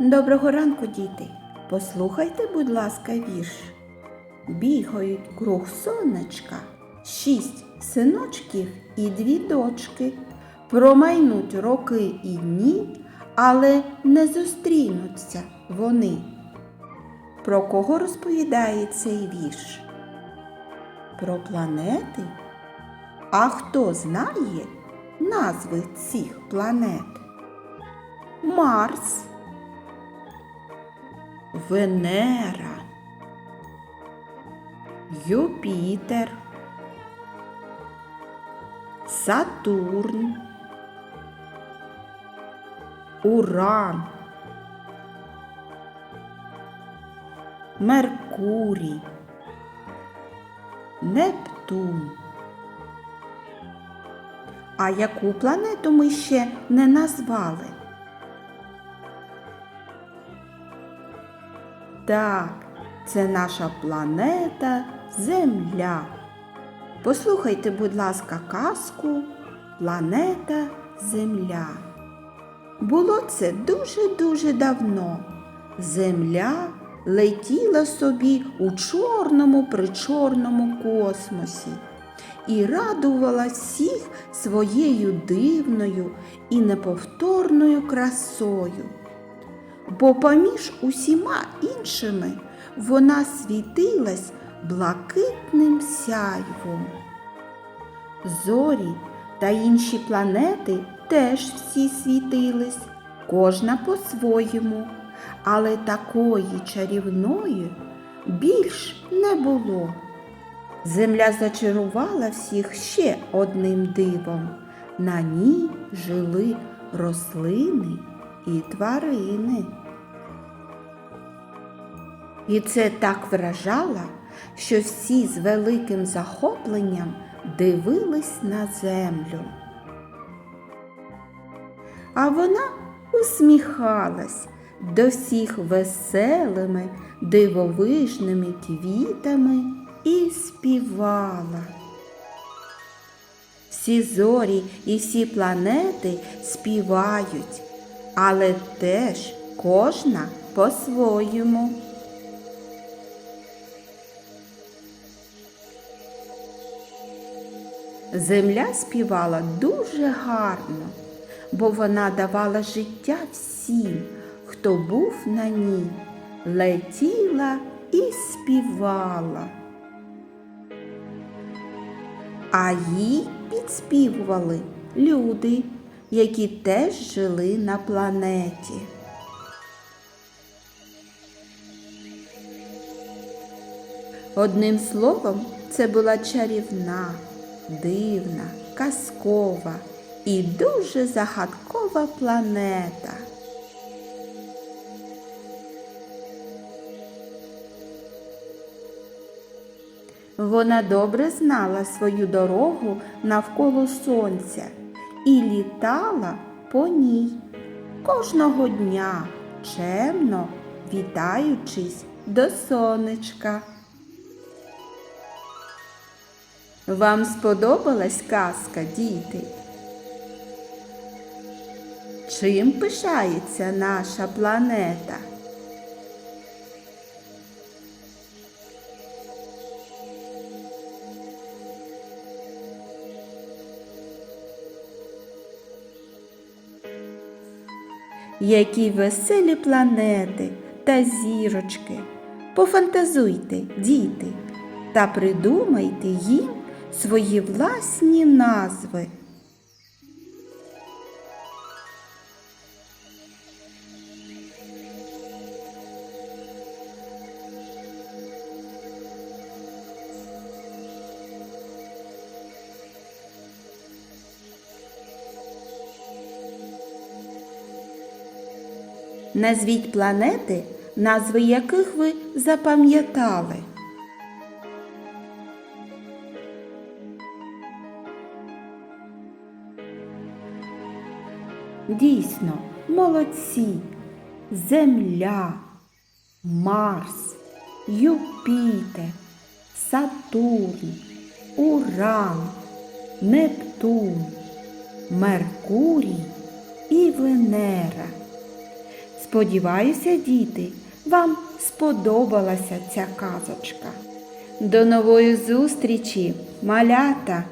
Доброго ранку, діти. Послухайте, будь ласка, вірш. Бігають круг сонечка, шість синочків і дві дочки. Промайнуть роки і дні, але не зустрінуться вони. Про кого розповідає цей вірш? Про планети? А хто знає назви цих планет? Марс, Венера, Юпітер, Сатурн, Уран, Меркурій, Нептун. А яку планету ми ще не назвали? Так, це наша планета Земля. Послухайте, будь ласка, казку Планета Земля. Було це дуже-дуже давно. Земля летіла собі у чорному причорному космосі і радувала всіх своєю дивною і неповторною красою бо поміж усіма іншими вона світилась блакитним сяйвом. Зорі та інші планети теж всі світились, кожна по-своєму, але такої чарівної більш не було. Земля зачарувала всіх ще одним дивом. На ній жили рослини і тварини. І це так вражало, що всі з великим захопленням дивились на землю. А вона усміхалась до всіх веселими, дивовижними квітами і співала. Всі зорі і всі планети співають, але теж кожна по-своєму. Земля співала дуже гарно, бо вона давала життя всім, хто був на ній, летіла і співала. А їй підспівували люди, які теж жили на планеті. Одним словом, це була чарівна, дивна, казкова і дуже загадкова планета. Вона добре знала свою дорогу навколо сонця і літала по ній кожного дня, чемно вітаючись до сонечка. Вам сподобалась казка, діти? Чим пишається наша планета? Які веселі планети та зірочки. Пофантазуйте, діти, та придумайте їм свої власні назви. Назвіть планети, назви яких ви запам'ятали. Дійсно, молодці. Земля, Марс, Юпітер, Сатурн, Уран, Нептун, Меркурій і Венера. Сподіваюся, діти, вам сподобалася ця казочка. До нової зустрічі, малята!